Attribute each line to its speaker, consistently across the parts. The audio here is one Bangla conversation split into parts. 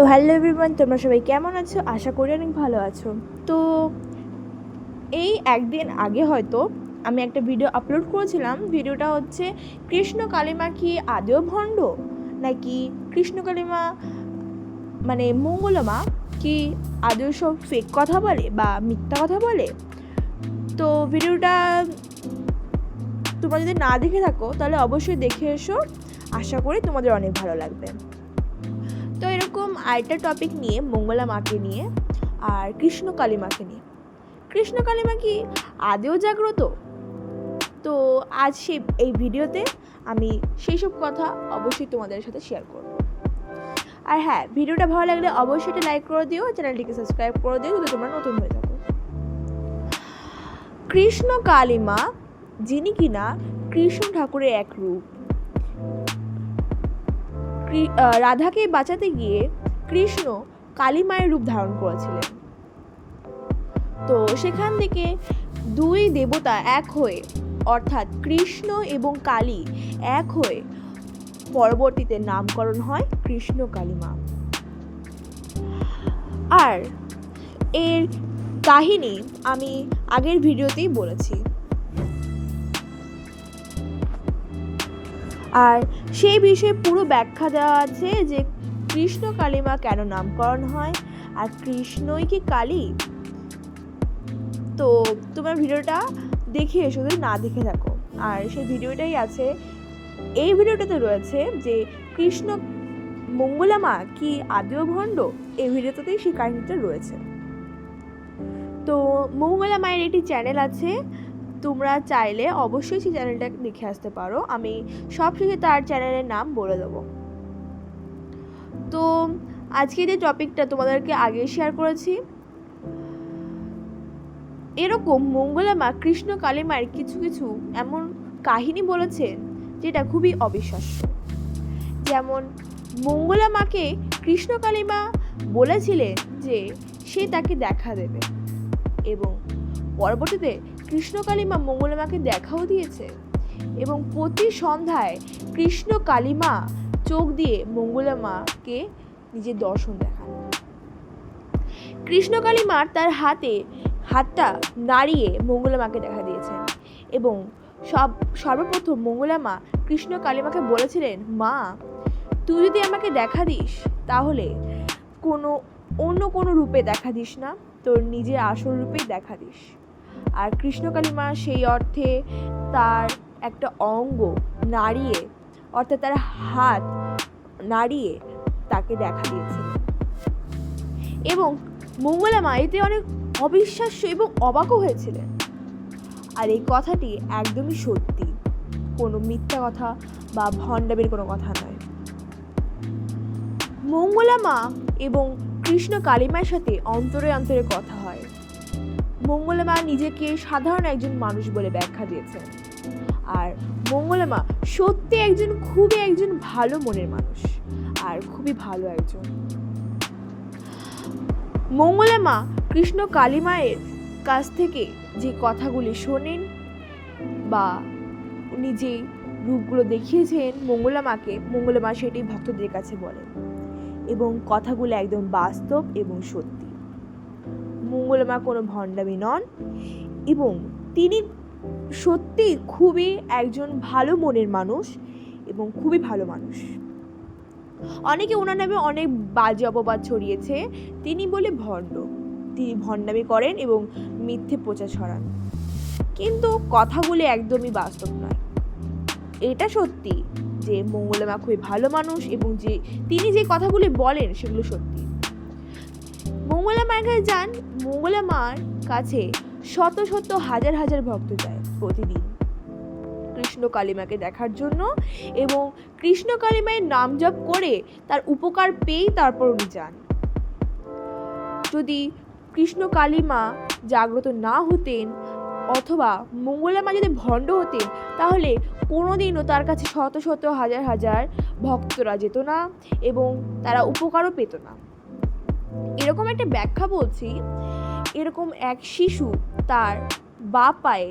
Speaker 1: তো হ্যালো এভরিওয়ান, তোমরা সবাই কেমন আছো? আশা করি অনেক ভালো আছো। তো এই একদিন আগে হয়তো আমি একটা ভিডিও আপলোড করেছিলাম। ভিডিওটা হচ্ছে কৃষ্ণ কালিমা কি আদেও ভণ্ড? নাকি কৃষ্ণ কালিমা মানে মঙ্গলমা কি আদেও সব ফেক কথা বলে বা মিথ্যা কথা বলে? তো ভিডিওটা তোমরা যদি না দেখে থাকো, তাহলে অবশ্যই দেখে এসো। আশা করি তোমাদের অনেক ভালো লাগবে। তো এরকম আরেকটা টপিক নিয়ে, মঙ্গলা মাকে নিয়ে আর কৃষ্ণ কালিমাকে নিয়ে। কৃষ্ণ কালিমা কি আদেও জাগ্রত? তো আজ সে, এই ভিডিওতে আমি সেই সব কথা অবশ্যই তোমাদের সাথে শেয়ার করব। আর হ্যাঁ ভিডিওটা ভালো লাগলে অবশ্যই একটা লাইক করে দিও, চ্যানেলটিকে সাবস্ক্রাইব করে দিও যদি তোমরা নতুন হয়ে থাকো। কৃষ্ণ কালিমা, যিনি কিনা কৃষ্ণ ঠাকুরের এক রূপ রাধাকে বাঁচাতে গিয়ে কৃষ্ণ কালী মায়ের রূপ ধারণ করেছিলেন। তো সেখান থেকে দুই দেবতা এক হয়ে, অর্থাৎ কৃষ্ণ এবং কালী এক হয়ে পরবর্তীতে নামকরণ হয় কৃষ্ণ কালীমা আর এর কাহিনী আমি আগের ভিডিওতেই বলেছি। আর সেই বিষয়ে পুরো ব্যাখ্যা দেওয়া আছে যে কৃষ্ণ কালিমা কেন নামকরণ হয় আর কৃষ্ণই কি কালী? তো তোমার ভিডিওটা দেখে এসো, যদি না দেখে থাকো। আর সেই ভিডিওটাই আছে, এই ভিডিওটাতে রয়েছে যে কৃষ্ণ মঙ্গলামা কি আদিও ভণ্ড? এই ভিডিওটাতেই সেই কাহিনীটা রয়েছে। তো মঙ্গলা মায়ের একটি চ্যানেল আছে তোমরা চাইলে অবশ্যই সেই চ্যানেলটা দেখে আসতে পারো। আমি সব শেষে তার চ্যানেলের নাম বলে দেবো। তো আজকে যে টপিকটা তোমাদেরকে আগে শেয়ার করেছি, এরকম মঙ্গলামা কৃষ্ণ কালিমার কিছু কিছু এমন কাহিনী বলেছেন যেটা খুবই অবিশ্বাস্য। যেমন মঙ্গলামাকে কৃষ্ণ কালিমা বলেছিলেন যে সে তাকে দেখা দেবে এবং পরবর্তীতে কৃষ্ণ কালিমা মঙ্গলামাকে দেখাও দিয়েছে। এবং প্রতি সন্ধ্যায় কৃষ্ণ কালিমা চোখ দিয়ে মঙ্গলামাকে নিজের দর্শন দেখান। কৃষ্ণ কালিমার তার হাতে হাতটা নাড়িয়ে মঙ্গলামাকে দেখা দিয়েছেন এবং সব, সর্বপ্রথম মঙ্গলামা কৃষ্ণ কালিমাকে বলেছিলেন, মা, তুই যদি আমাকে দেখা দিস, তাহলে কোনো, অন্য কোনো রূপে দেখা দিস না, তোর নিজের আসল রূপেই দেখা দিস। আর কৃষ্ণকালী মা সেই অর্থে তার একটা অঙ্গ নাড়িয়ে, অর্থাৎ তার হাত নাড়িয়ে তাকে দেখা দিয়েছে। এবং মঙ্গলা মা এতে অনেক অবিশ্বাস্য এবং অবাকও হয়েছিলেন। আর এই কথাটি একদমই সত্যি। কোনো মিথ্যা কথা বা ভণ্ডাবের কোনো কথা নয়। মঙ্গলা মা এবং কৃষ্ণ কালিমার সাথে অন্তরে অন্তরে কথা হয়। মঙ্গলামা নিজেকে সাধারণ একজন মানুষ বলে ব্যাখ্যা দিয়েছেন। আর মঙ্গলামা সত্যি একজন, খুবই একজন ভালো মনের মানুষ আর খুবই ভালো একজন। মঙ্গলামা কৃষ্ণ কালিমায়ের কাছ থেকে যে কথাগুলি শোনেন বা উনি যে রূপগুলো দেখিয়েছেন মঙ্গলামাকে, মঙ্গলামা সেটি ভক্তদের কাছে বলেন এবং কথাগুলো একদম বাস্তব এবং সত্যি। মঙ্গলমা কোনো ভণ্ডামি নন এবং তিনি সত্যি খুবই একজন ভালো মনের মানুষ এবং খুবই ভালো মানুষ। অনেকে ওনার নামে অনেক বাজে অপবাদ ছড়িয়েছে। তিনি বলে ভণ্ড। তিনি ভণ্ডামি করেন এবং মিথ্যে প্রচার ছড়ান। কিন্তু কথাগুলি একদমই বাস্তব নয়। এটা সত্যি যে মঙ্গলমা খুবই ভালো মানুষ এবং যে তিনি যে কথাগুলি বলেন সেগুলো সত্যি। মঙ্গলা মায়ের কাছে যান, মঙ্গলা মার কাছে শত শত হাজার হাজার ভক্ত যায় প্রতিদিন। কৃষ্ণ কালিমাকে দেখার জন্য এবং কৃষ্ণ কালিমায়ের নাম জপ করে তার উপকার পেয়েই তারপর উনি যান। যদি কৃষ্ণ কালিমা জাগ্রত না হতেন অথবা মঙ্গলা মা যদি ভণ্ড হতেন, তাহলে কোনোদিনও তার কাছে শত শত হাজার হাজার ভক্তরা যেত না এবং তারা উপকারও পেত না। এরকম একটা ব্যাখ্যা বলছি, এরকম এক শিশু তার বা পায়ে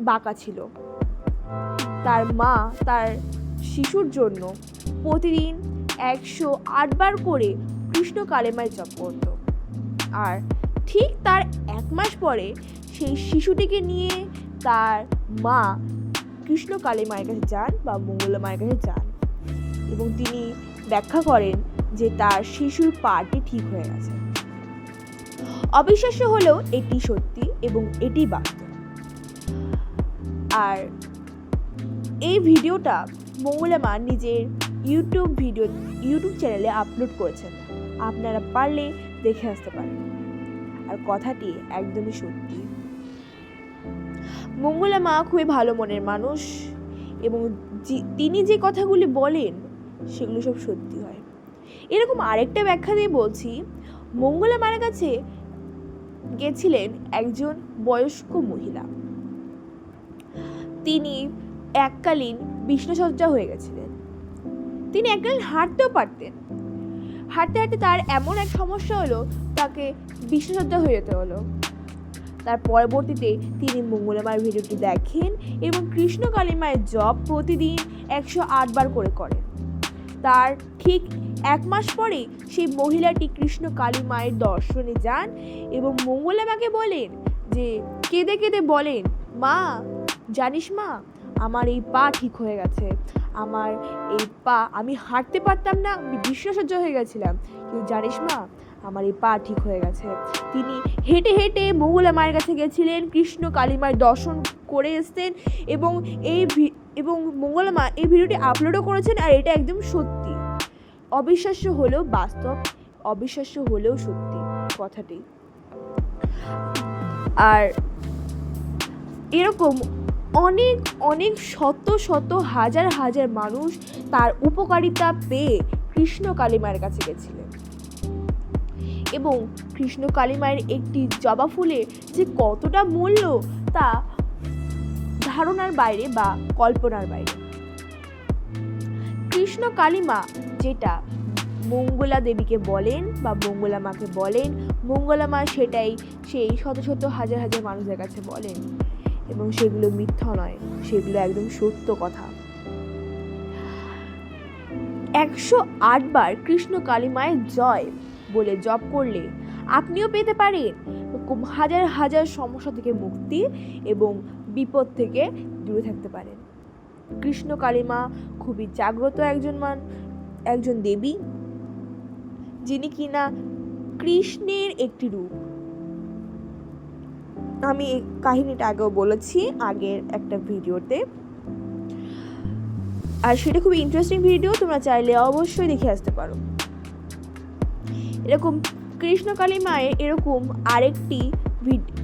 Speaker 1: বাঁকা ছিল। তার মা তার শিশুর জন্য প্রতিদিন একশো আটবার করে কৃষ্ণ কালেমায় জপ করত। আর ঠিক তার এক মাস পরে সেই শিশুটিকে নিয়ে তার মা কৃষ্ণ কালী মায়ের কাছে যান বা মঙ্গলা মায়ের কাছে যান। এবং তিনি ব্যাখ্যা করেন যে তার শিশুর পাটি ঠিক হয়ে গেছে। অবিশ্বাস্য হলেও এটি সত্যি এবং এটি বাস্তব। আর এই ভিডিওটা মঙ্গলা মা নিজের ইউটিউব ভিডিও, ইউটিউব চ্যানেলে আপলোড করেছেন। আপনারা পারলে দেখে আসতে পারেন। আর কথাটি একদমই সত্যি। মঙ্গলা মা খুবই ভালো মনের মানুষ এবং তিনি যে কথাগুলি বলেন সেগুলো সব সত্যি হয়। এরকম আরেকটা ব্যাখ্যা দিয়ে বলছি, মঙ্গলা মার কাছে গেছিলেন একজন বয়স্ক মহিলা। তিনি এককালীন বিষ্ণুসজ্জা হয়ে গেছিলেন। তিনি এককালীন হাঁটতেও পারতেন। হাঁটতে হাঁটতে তার এমন এক সমস্যা হলো, তাকে বিষ্ণুসজ্জা হয়ে যেতে হলো। তার পরবর্তীতে তিনি মঙ্গলমার ভিডিওটি দেখেন এবং কৃষ্ণ কালী মায়ের জপ প্রতিদিন একশো আট বার করে করেন। তার ঠিক এক মাস পরে সেই মহিলাটি কৃষ্ণ কালী মায়ের দর্শনে যান এবং মঙ্গলামাকে বলেন যে, কেঁদে কেঁদে বলেন, মা, জানিস মা, আমার এই পা ঠিক হয়ে গেছে। আমার এই পা, আমি হাঁটতে পারতাম না, আমি বিশ্বাসজ্য হয়ে গেছিলাম। কিন্তু জানিস মা আমার এই পা ঠিক হয়ে গেছে। তিনি হেঁটে হেঁটে মোগলা মায়ের কাছে গেছিলেন, কৃষ্ণ কালী মায়ের দর্শন করে এসতেন এবং এই এবং মঙ্গলা মা এই ভিডিওটি আপলোডও করেছেন আর এটা একদম সত্যি। অবিশ্বাস্য হলেও বাস্তব, অবিশ্বাস্য হলেও সত্যি কথাটি। আর এরকম অনেক অনেক শত শত হাজার হাজার মানুষ তার উপকারিতা পেয়ে কৃষ্ণ কালীমায়ের কাছে গেছিলেন। এবং কৃষ্ণ কালীমায়ের একটি জবা ফুলের যে কতটা মূল্য তা ধারণার বাইরে বা কল্পনার বাইরে। কৃষ্ণ কালীমা যেটা মঙ্গলা দেবীকে বলেন বা মঙ্গলা মাকে বলেন, মঙ্গলা মা সেটাই সেই শত শত হাজার হাজার মানুষের কাছে বলেন এবং সেগুলো মিথ্যা নয়, সেগুলো একদম সত্য কথা। একশো আটবার কৃষ্ণ কালী মায়ের জয় বলে জপ করলে আপনিও পেতে পারেন। হাজার হাজার সমস্যা থেকে মুক্তি এবং বিপদ থেকে দূরে থাকতে পারেন। কৃষ্ণ কালীমা খুবই জাগ্রত একজন মান, একজন দেবী, যিনি কিনা কৃষ্ণের একটি রূপ। আমি এই কাহিনীটা আগেও বলেছি আগের একটা ভিডিওতে। আর সেটা খুব ইন্টারেস্টিং ভিডিও তোমরা চাইলে অবশ্যই দেখে আসতে পারো। এরকম কৃষ্ণকালী মায়ের এরকম আরেকটি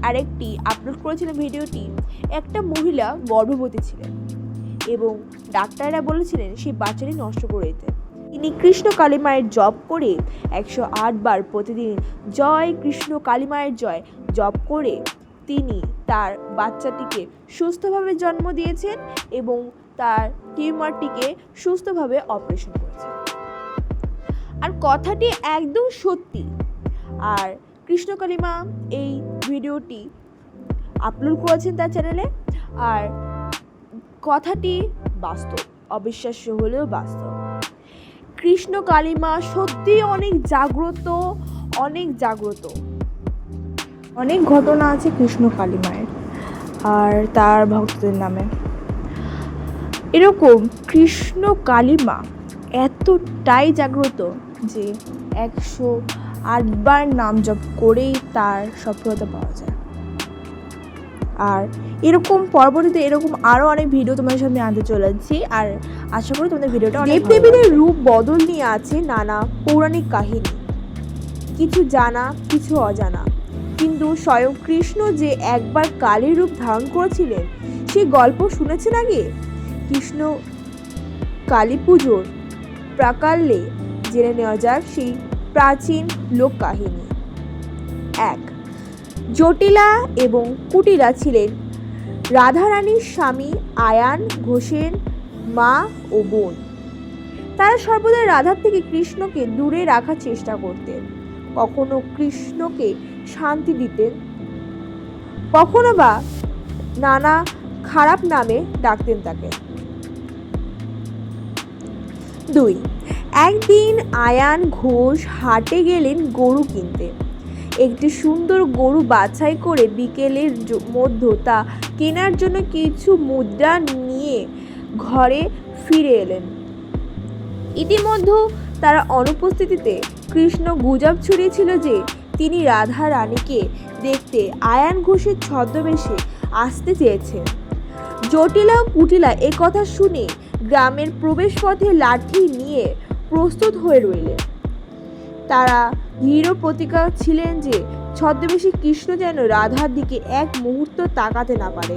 Speaker 1: আরেকটি আপলোড করেছিলেন ভিডিওটি একটা মহিলা গর্ভবতী ছিলেন এবং ডাক্তাররা বলেছিলেন সেই বাচ্চাটি নষ্ট করে দিতে। তিনি কৃষ্ণ কালী মায়ের জপ করে একশো আট বার প্রতিদিন জয় কৃষ্ণ কালী মায়ের জয় জপ করে তিনি তার বাচ্চাটিকে সুস্থভাবে জন্ম দিয়েছেন এবং তার টিউমারটিকে সুস্থভাবে অপারেশন করেছেন। আর কথাটি একদম সত্যি। আর কৃষ্ণ কালিমা এই ভিডিওটি আপলোড করেছেন তার চ্যানেলে আর কথাটি বাস্তব, অবিশ্বাস্য হলেও বাস্তব। কৃষ্ণ কালিমা সত্যি অনেক জাগ্রত অনেক জাগ্রত। অনেক ঘটনা আছে কৃষ্ণ কালী মায়ের আর তার ভক্তদের নামে। এরকম কৃষ্ণ কালীমা এতটাই জাগ্রত যে একশো আটবার নাম জপ করেই তার সফলতা পাওয়া যায়। আর এরকম পরবর্তীতে এরকম আরও অনেক ভিডিও তোমাদের সামনে আনতে চলেছি আর আশা করি তোমাদের ভিডিওটা অনেক দেবদেবীদের রূপ বদল নিয়ে আছে নানা পৌরাণিক কাহিনী। কিছু জানা কিছু অজানা। কিন্তু স্বয়ং কৃষ্ণ যে একবার কালীর রূপ ধারণ করেছিলেন সেই গল্প শুনেছেন আগে? কৃষ্ণ কালী পুজোর প্রাকাল্যে জেনে নেওয়া যাক সেই প্রাচীন লোক কাহিনী এক, জটিলা এবং কুটিলা ছিলেন। রাধারানীর স্বামী আয়ান ঘোষের মা ও বোন। তারা সর্বদা রাধার থেকে কৃষ্ণকে দূরে রাখার চেষ্টা করতেন। কখনো কৃষ্ণকে শান্তি দিতেন, কখনো বা নানা খারাপ নামে ডাকতেন তাকে। দুই একদিন আয়ান ঘোষ হাটে গেলেন গরু কিনতে। একটি সুন্দর গরু বাছাই করে বিকেলের মধ্য তা কেনার জন্য কিছু মুদ্রা নিয়ে ঘরে ফিরে এলেন। ইতিমধ্যে তারা অনুপস্থিতিতে কৃষ্ণ গুজব ছড়িয়েছিল যে, তিনি রাধা রানীকে দেখতে আয়ান ঘোষের ছদ্মবেশে আসতে চেয়েছেন। জটিলা ও কুটিলা কথা শুনে গ্রামের প্রবেশপথে লাঠি নিয়ে প্রস্তুত হয়ে রইলেন। তারা দৃঢ় প্রতিজ্ঞা ছিলেন যে ছদ্মবেশী কৃষ্ণ যেন রাধার দিকে এক মুহূর্ত তাকাতে না পারে।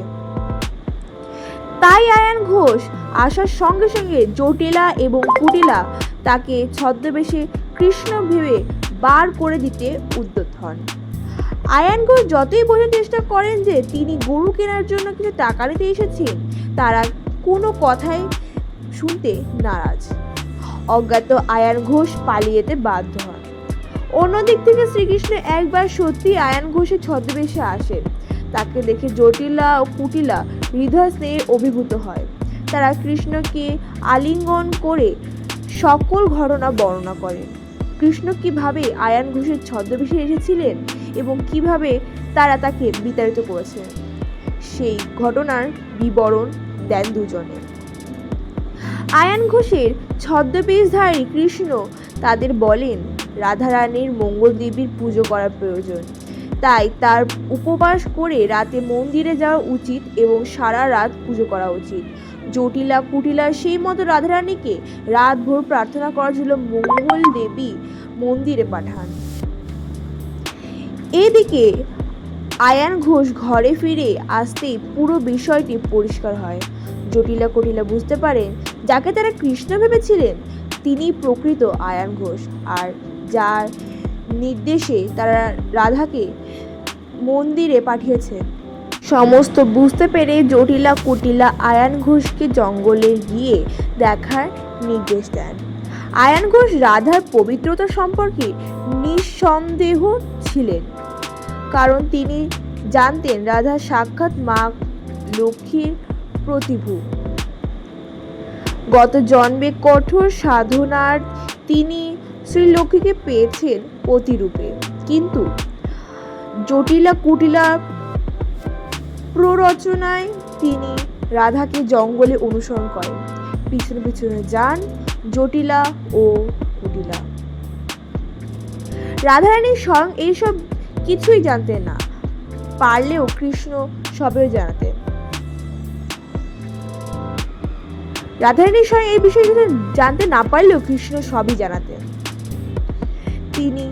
Speaker 1: তাই আয়ান ঘোষ আসার সঙ্গে সঙ্গে জটিলা এবং কুটিলা তাকে ছদ্মবেশে কৃষ্ণ ভেবে বার করে দিতে উদ্যত হন। আয়ান ঘোষ যতই বোঝার চেষ্টা করেন যে তিনি গরু কেনার জন্য কিছু টাকা নিতে এসেছেন, তারা কোনো কথাই শুনতে নারাজ। অজ্ঞাত আয়ান ঘোষ পালিয়ে যেতে বাধ্য হন। অন্যদিক থেকে শ্রীকৃষ্ণ একবার সত্যি আয়ান ঘোষের ছদ্মবেশে আসেন। তাকে দেখে জটিলা ও কুটিলা হৃদয় স্নেহে অভিভূত হয়। তারা কৃষ্ণকে আলিঙ্গন করে সকল ঘটনা বর্ণনা করেন। কৃষ্ণ কীভাবে আয়ান ঘোষের ছদ্মবেশে এসেছিলেন এবং কীভাবে তারা তাকে বিতাড়িত করেছে সেই ঘটনার বিবরণ দেন দুজনে। আয়ান ঘোষের ছদ্মবেশধারী কৃষ্ণ তাদের বলেন, রাধারানীর মঙ্গল দেবীর পুজো করা প্রয়োজন। তাই তার উপবাস করে রাতে মন্দিরে যাওয়া উচিত এবং সারা রাত পুজো করা উচিত। জটিলা কুটিলা সেই মতো রাধারানীকে রাত ভোর প্রার্থনা করার জন্য মঙ্গল দেবী মন্দিরে পাঠান। এদিকে আয়ান ঘোষ ঘরে ফিরে আসতেই পুরো বিষয়টি পরিষ্কার হয়। জটিলা কুটিলা বুঝতে পারেন যাকে তারা কৃষ্ণ ভেবেছিলেন তিনি প্রকৃত আয়ান ঘোষ। আর যার নির্দেশে তারা রাধাকে মন্দিরে পাঠিয়েছেন। সমস্ত বুঝতে পেরে জটিলা কুটিলা আয়ান ঘোষকে জঙ্গলে গিয়ে দেখার নির্দেশ দেন। আয়ান ঘোষ রাধার পবিত্রতা সম্পর্কে নিঃসন্দেহ ছিলেন। কারণ তিনি জানতেন রাধা সাক্ষাৎ মা লক্ষ্মীর প্রতিভূ। গত জন্মে কঠোর সাধনার তিনি শ্রীলক্ষ্মীকে পেয়েছেন প্রতিরূপে কিন্তু জটিলা কুটিলা প্ররচনায় তিনি রাধাকে জঙ্গলে অনুসরণ করেন। পিছনে পিছনে যান জটিলা ও কুটিলা। রাধারানী স্বয়ং এইসব কিছুই জানতেন না। পারলেও কৃষ্ণ সবই জানাতেন। রাধারানী স্বয়ং এই বিষয়গুলো জানতে না পারলেও কৃষ্ণ সবই জানাতেন। তিনি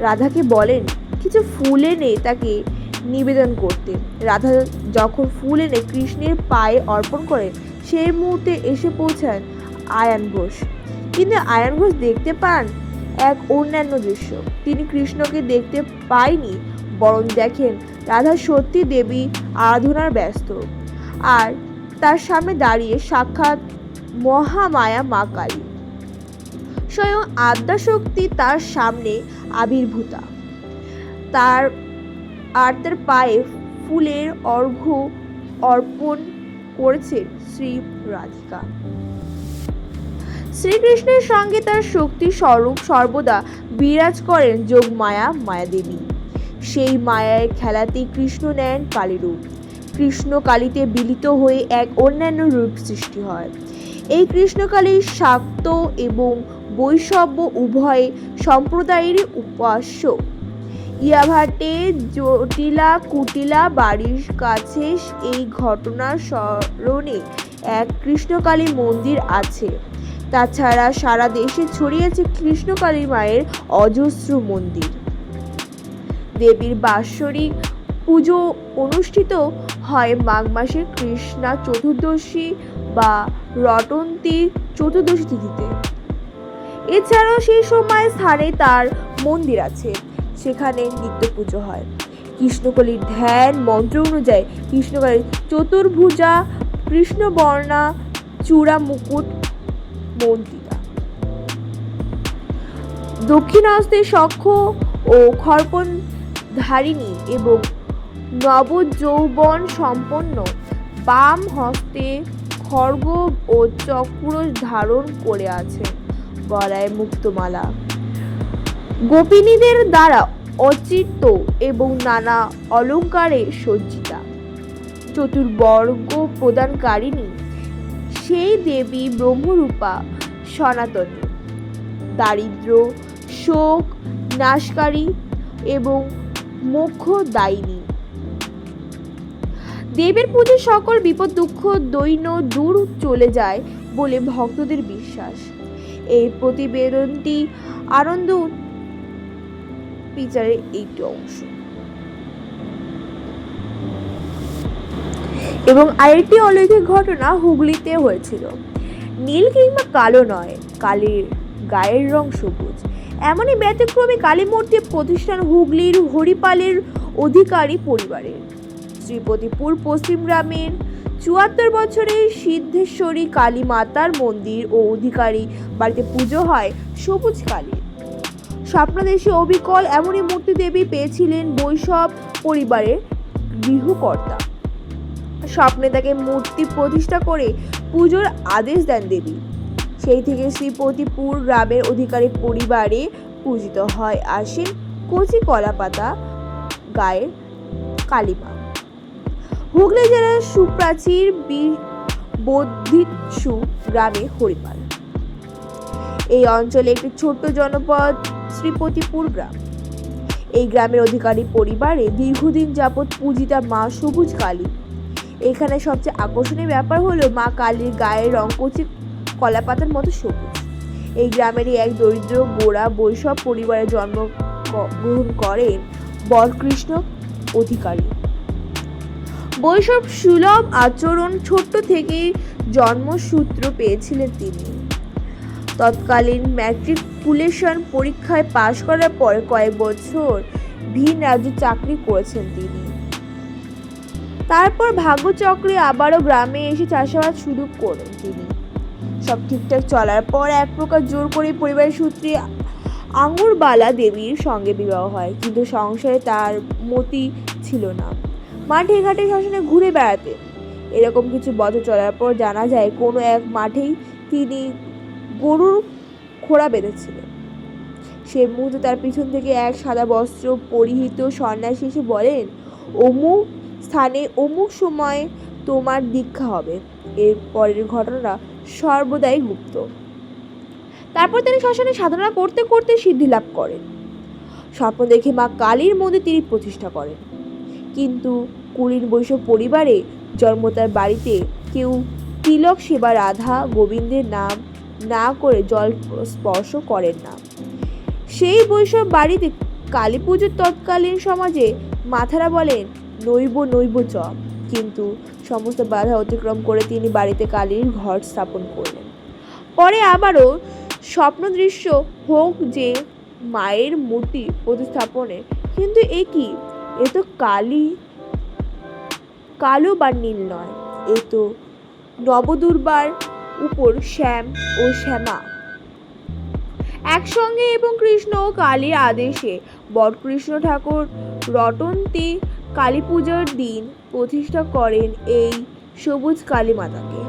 Speaker 1: রাধাকে বলেন, কিছু ফুল এনে তাকে নিবেদন করতে। রাধা যখন ফুল এনে কৃষ্ণের পায়ে অর্পণ করে সেই মুহূর্তে এসে পৌঁছান আয়ান ঘোষ। কিন্তু আয়ান ঘোষ দেখতে পান এক অন্যান্য দৃশ্য। তিনি কৃষ্ণকে দেখতে পায়নি, বরং দেখেন রাধা সত্যি দেবী আরাধনার ব্যস্ত। আর তার সামনে দাঁড়িয়ে সাক্ষাৎ মহামায়া মা কালী। স্বয়ং আদ্যাশক্তি তার সামনে আবির্ভূতা। তার আর তার পায়ে ফুলের অর্ঘ্য অর্পণ করেছে শ্রী রাধিকা। শ্রীকৃষ্ণের সঙ্গে তার শক্তি স্বরূপ সর্বদা বিরাজ করেন যোগমায়া মায়াদেবী। সেই মায়ার খেলাতেই কৃষ্ণ নেন কালীরূপ। কৃষ্ণ কালীতে বিলিত হয়ে এক অন্যান্য রূপ সৃষ্টি হয়। এই কৃষ্ণকালীর শাক্ত এবং বৈষব্য উভয় সম্প্রদায়েরই উপাস্য। ইয়াভাটে জটিলা কুটিলা বাড়ির কাছে এই ঘটনার স্মরণে এক কৃষ্ণকালী মন্দির আছে। তাছাড়া সারা দেশে ছড়িয়েছে কৃষ্ণকালী মায়ের অজস্র মন্দির। দেবীর বাৎসরিক পুজো অনুষ্ঠিত হয় মাঘ মাসের কৃষ্ণা চতুর্দশী বা রটন্তী চতুর্দশী তিথিতে। এছাড়াও সেই সময় স্থানে তার মন্দির আছে, সেখানে নিত্য পুজো হয়। কৃষ্ণকলির ধ্যান মন্ত্র অনুযায়ী কৃষ্ণকলির চতুর্ভুজা, কৃষ্ণবর্ণা চূড়া মুকুট মন্দিরা। দক্ষিণাস্তে শঙ্খ ও খর্পণ ধারিণী এবং নবযৌবন সম্পন্ন বাম হস্তে খড়গ ও চক্র ধারণ করে আছে গলায় মুক্তমালা। গোপিনীদের দ্বারা অচিত্ত এবং নানা অলঙ্কারে সজ্জিতা। চতুর্বর্গ প্রদানকারিণী সেই দেবী ব্রহ্মরূপা সনাতনী। দারিদ্র, শোক, নাশকারী এবং মোক্ষদায়িনী। দেবের পুজো সকল বিপদ, দুঃখ, দৈন্য দূর চলে যায় বলে ভক্তদের বিশ্বাস। এই প্রতিবেদনটি আনন্দ পিচারের একটি অংশ। এবং আরেকটি অলৌকিক ঘটনা হুগলিতে হয়েছিল। নীল কিংবা কালো নয়, কালির গায়ের রং সবুজ। এমনই ব্যতিক্রমী কালী মূর্তি প্রতিষ্ঠান হুগলির হরিপালের অধিকারী পরিবারের। শ্রীপতিপুর পশ্চিম গ্রামের চুয়াত্তর বছরের সিদ্ধেশ্বরী কালী মাতার মন্দির ও অধিকারী বাড়িতে পুজো হয় সবুজ কালীর স্বপ্নদেশে অবিকল এমনই মূর্তি দেবী পেয়েছিলেন বৈষ্ণব পরিবারের গৃহকর্তা। স্বপ্নে তাকে মূর্তি প্রতিষ্ঠা করে পুজোর আদেশ দেন দেবী। সেই থেকে শ্রীপতিপুর গ্রামের অধিকারী পরিবারে পূজিত হয় আসেন কচি কলাপাতা গায়ের কালীমা হুগলি জেলার সুপ্রাচীর বদ্ধিৎসু গ্রামে হরিপাল। এই অঞ্চলে একটি ছোট্ট জনপদ শ্রীপতিপুর গ্রাম। এই গ্রামের অধিকারী পরিবারে দীর্ঘদিন যাবৎ পূজিতা মা সবুজ কালী। এখানে সবচেয়ে আকর্ষণীয় ব্যাপার হলো মা কালীর গায়ের রং কচি কলাপাতার মতো সবুজ। এই গ্রামেরই এক দরিদ্র, গোড়া, বৈষ্ণব পরিবারে জন্ম গ্রহণ করেন বরকৃষ্ণ অধিকারী। বৈষ্ণব সুলভ আচরণ ছোট্ট থেকেই জন্মসূত্র পেয়েছিলেন তিনি। তৎকালীন ম্যাট্রিকুলেশন পরীক্ষায় পাশ করার পর কয়েক বছর ভিন রাজ্যে চাকরি করেছেন তিনি। তারপর ভাগ্যচক্রে আবারও গ্রামে এসে চাষাবাদ শুরু করেন তিনি। সব ঠিকঠাক চলার পর এক প্রকার জোর করে পরিবারের সূত্রে আঙুরবালা দেবীর সঙ্গে বিবাহ হয়, কিন্তু সংসারে তার মতি ছিল না। মাঠে ঘাটে শ্মশানে ঘুরে বেড়াতেন এরকম কিছু বছর চলার পর জানা যায়, কোনো এক মাঠেই তিনি গরুর খোড়া বেঁধেছিলেন। সে মুহূর্তে তার পিছন থেকে এক সাদা বস্ত্র পরিহিত সন্ন্যাসী এসে বলেন অমুক স্থানে অমুক সময় তোমার দীক্ষা হবে। এর পরের ঘটনা সর্বদাই গুপ্ত। তারপর তিনি শ্মশানে সাধনা করতে করতে সিদ্ধি লাভ করেন। স্বপ্ন দেখে মা কালীর মন্দির তিনি প্রতিষ্ঠা করেন। কিন্তু কুলীন বৈষ্ণব পরিবারে জন্ম তার বাড়িতে কেউ তিলক সেবা রাধা গোবিন্দের নাম না করে জল স্পর্শ করেন না। সেই বৈষ্ণব বাড়িতে কালী পুজোর তৎকালীন সমাজে মাথারা বলেন, নৈব নৈব চ। কিন্তু সমস্ত বাধা অতিক্রম করে তিনি বাড়িতে কালীর ঘর স্থাপন করলেন। পরে আবারও স্বপ্ন দৃশ্য হোক যে মায়ের মূর্তি প্রতিস্থাপনে, কিন্তু এ কি? এ তো কালী, কালো বা নীল নয়, এ তো নবদুর্বার উপর শ্যাম ও শ্যামা। একসঙ্গে এবং কৃষ্ণ ও কালীর আদেশে বটকৃষ্ণ ঠাকুর রটন্তি কালী পুজোর দিন প্রতিষ্ঠা করেন এই সবুজ কালী মাতাকে।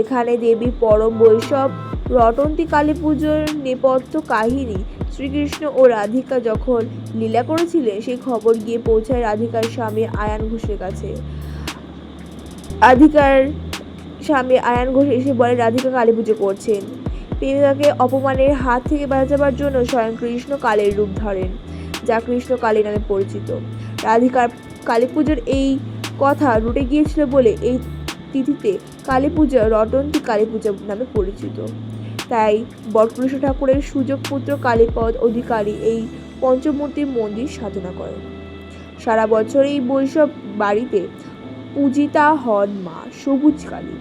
Speaker 1: এখানে দেবী পরম বৈষ্ণব রটন্তি কালী পুজোর নেপথ্য কাহিনী শ্রীকৃষ্ণ ও রাধিকা যখন লীলা করেছিলেন, সেই খবর গিয়ে পৌঁছায় রাধিকার স্বামী আয়ান ঘোষের কাছে। রাধিকার স্বামী আয়ান ঘোষ এসে বলে, রাধিকা কালী পুজো করছেন। প্রেমিকাকে অপমানের হাত থেকে বাঁচাবার জন্য স্বয়ং কৃষ্ণ কালের রূপ ধরেন, যা কৃষ্ণ কালী নামে পরিচিত। রাধিকার কালী পুজোর এই কথা রুটে গিয়েছিল বলে এই তিথিতে কালী পূজা রটন্তী কালী পূজা নামে পরিচিত। তাই বটকৃষ্ণ ঠাকুরের সুযোগ পুত্র কালীপদ অধিকারী এই পঞ্চমূর্তির মন্দির সাধনা করেন। সারা বছর এই বৈশব বাড়িতে পূজিতা হন মা সবুজ কালী।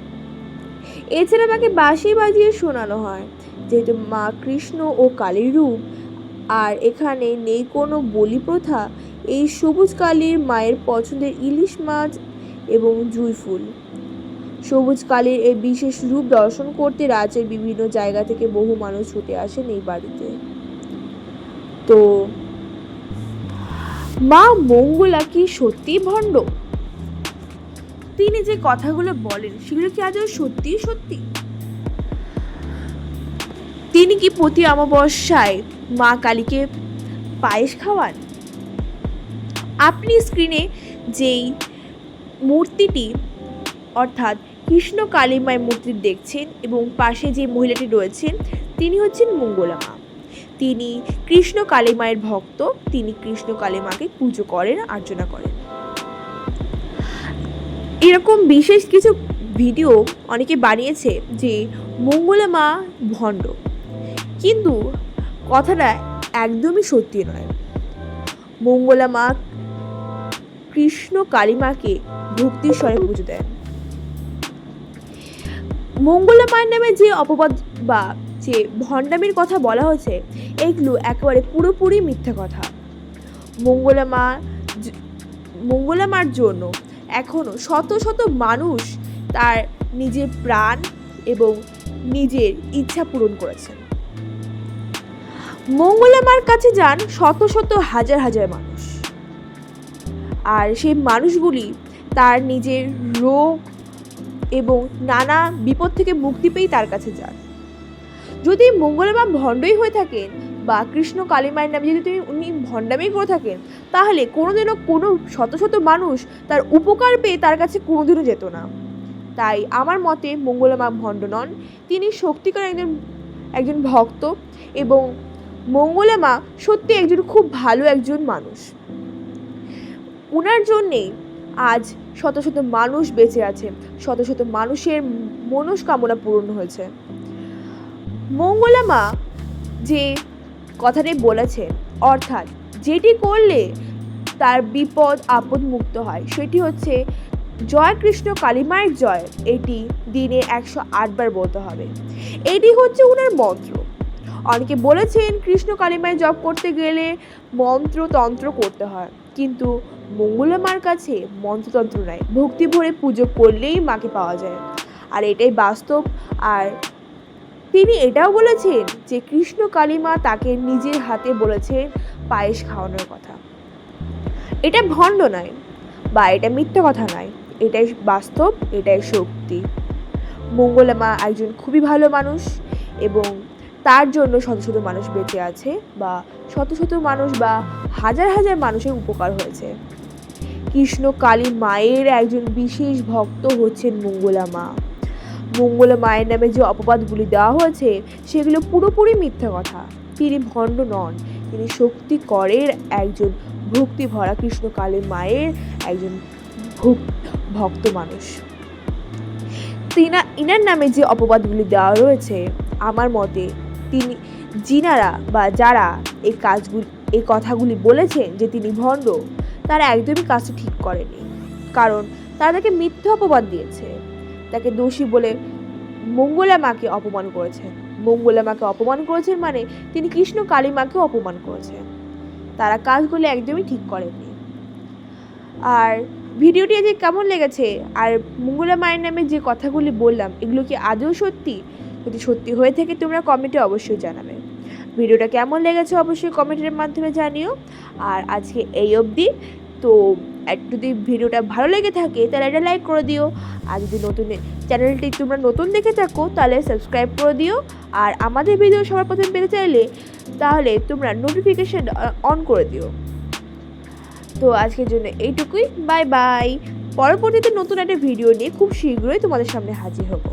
Speaker 1: এছাড়া তাকে বাঁশি বাজিয়ে শোনানো হয়, যেহেতু মা কৃষ্ণ ও কালীর রূপ, আর এখানে নেই কোনো বলি প্রথা, এই সবুজ কালীর মায়ের পছন্দের ইলিশ মাছ এবং জুঁই ফুল। সবুজ কালীর এই বিশেষ রূপ দর্শন করতে রাজ্যের বিভিন্ন জায়গা থেকে বহু মানুষ ছুটে আসেন এই বাড়িতে। তো, মা মঙ্গলা কি সত্যি ভণ্ড? তিনি যে কথাগুলো বলেন, সেগুলো কি আদৌ সত্যি সত্যি? তিনি কি প্রতি অমাবস্যায় মা কালীকে পায়েস খাওয়ান? আপনি স্ক্রিনে যেই মূর্তিটি, অর্থাৎ কৃষ্ণ কালীমায় মূর্তি দেখছেন এবং পাশে যে মহিলাটি রয়েছেন, তিনি হচ্ছেন মঙ্গলা মা। তিনি কৃষ্ণ কালীমায়ের ভক্ত, তিনি কৃষ্ণ কালীমাকে পুজো করেন, আর্চনা করেন। এরকম বিশেষ কিছু ভিডিও অনেকে বানিয়েছে যে মঙ্গলা মা ভণ্ড। কিন্তু কথাটা একদমই সত্যি নয়। মঙ্গলা মা কৃষ্ণ কালীমাকে ভক্তির স্বরে পুজো দেন। মঙ্গলা মায়ের নামে যে অপবাদ বা যে ভণ্ডামির কথা বলা হয়েছে, এগুলো একেবারে পুরোপুরি মিথ্যা কথা। মঙ্গলা মা মঙ্গলা মার জন্য এখনও শত শত মানুষ তার নিজের প্রাণ এবং নিজের ইচ্ছা পূরণ করেছেন মঙ্গলা মার কাছে যান শত শত হাজার হাজার মানুষ। আর সেই মানুষগুলি তার নিজের রোগ এবং নানা বিপদ থেকে মুক্তি পেয়েই তার কাছে যান। যদি মঙ্গলমা ভণ্ডই হয়ে থাকেন বা কৃষ্ণ কালীমায়ের নামে যদি তুমি উনি ভণ্ডামি করে থাকেন, তাহলে কোনোদিনও কোনো শত শত মানুষ তার উপকার পেয়ে তার কাছে কোনোদিনও যেত না। তাই আমার মতে মঙ্গলমা ভণ্ড নন। তিনি সত্যিকার একজন একজন ভক্ত এবং মঙ্গলামা সত্যি একজন খুব ভালো একজন মানুষ। ওনার জন্যে আজ শত শত মানুষ বেঁচে আছে, শত শত মানুষের মনস্কামনা পূরণ হয়েছে। মঙ্গলামা যে কথাটি বলেছে, অর্থাৎ যেটি করলে তার বিপদ আপদ মুক্ত হয়, সেটি হচ্ছে জয় কৃষ্ণ কালীমায়ের জয়, এটি দিনে একশো আটবার বলতে হবে। এটি হচ্ছে ওনার মন্ত্র। অনেকে বলেছেন কৃষ্ণ কালীমায় জপ করতে গেলে মন্ত্র তন্ত্র করতে হয়। কিন্তু মঙ্গলামার কাছে মন্ত্রতন্ত্র নাই। ভক্তি ভরে পুজো করলেই মাকে পাওয়া যায়। আর এটাই বাস্তব। আর তিনি এটাও বলেছেন যে, কৃষ্ণ কালীমা তাকে নিজের হাতে বলেছেন পায়েস খাওয়ানোর কথা। এটা ভণ্ড নয় বা এটা মিথ্যা কথা নয়। এটাই বাস্তব, এটাই শক্তি মঙ্গলামা একজন খুবই ভালো মানুষ এবং তার জন্য শত শত মানুষ বেঁচে আছে বা শত শত মানুষ বা হাজার হাজার মানুষের উপকার হয়েছে। কৃষ্ণ কালী মায়ের একজন বিশেষ ভক্ত হচ্ছেন মঙ্গলা মা। মঙ্গলা মায়ের নামে যে অপবাদগুলি দেওয়া হয়েছে, সেগুলো পুরোপুরি মিথ্যা কথা। তিনি ভণ্ড নন। তিনি শক্তি করের একজন ভক্তি ভরা কৃষ্ণ কালী মায়ের একজন ভক- ভক্ত মানুষ। তিনা, ইনার নামে যে অপবাদগুলি দেওয়া রয়েছে, আমার মতে তিনি যিনারা বা যারা এই কাজগুলি, এই কথাগুলি বলেছেন যে তিনি ভণ্ড, তারা একদমই কাজটা ঠিক করেনি। কারণ তারা তাকে মিথ্যা অপবাদ দিয়েছে। তাকে দোষী বলে মঙ্গলা মাকে অপমান করেছেন মঙ্গলা মাকে অপমান করেছেন মানে তিনি কৃষ্ণ কালী মাকেও অপমান করেছেন তারা কাজগুলি একদমই ঠিক করেননি আর ভিডিওটি আজকে কেমন লেগেছে? আর মঙ্গলা মায়ের নামে যে কথাগুলি বললাম, এগুলো কি আদৌ সত্যি? যদি সত্যি হয়ে থাকে তোমরা কমেন্টে অবশ্যই জানাবে। ভিডিওটা কেমন লেগেছে অবশ্যই কমেন্টের মাধ্যমে জানিও। আর আজকে এই অবধি। তো যদি ভিডিওটা ভালো লেগে থাকে তাহলে এটা লাইক করে দিও। আর যদি নতুন চ্যানেলটি তোমরা নতুন দেখে থাকো তাহলে সাবস্ক্রাইব করে দিও। আর আমাদের ভিডিও সবার প্রথমে পেতে চাইলে তাহলে তোমরা নোটিফিকেশান অন করে দিও। তো আজকের জন্য এইটুকুই। বাই বাই পরবর্তীতে নতুন একটা ভিডিও নিয়ে খুব শীঘ্রই তোমাদের সামনে হাজির হব।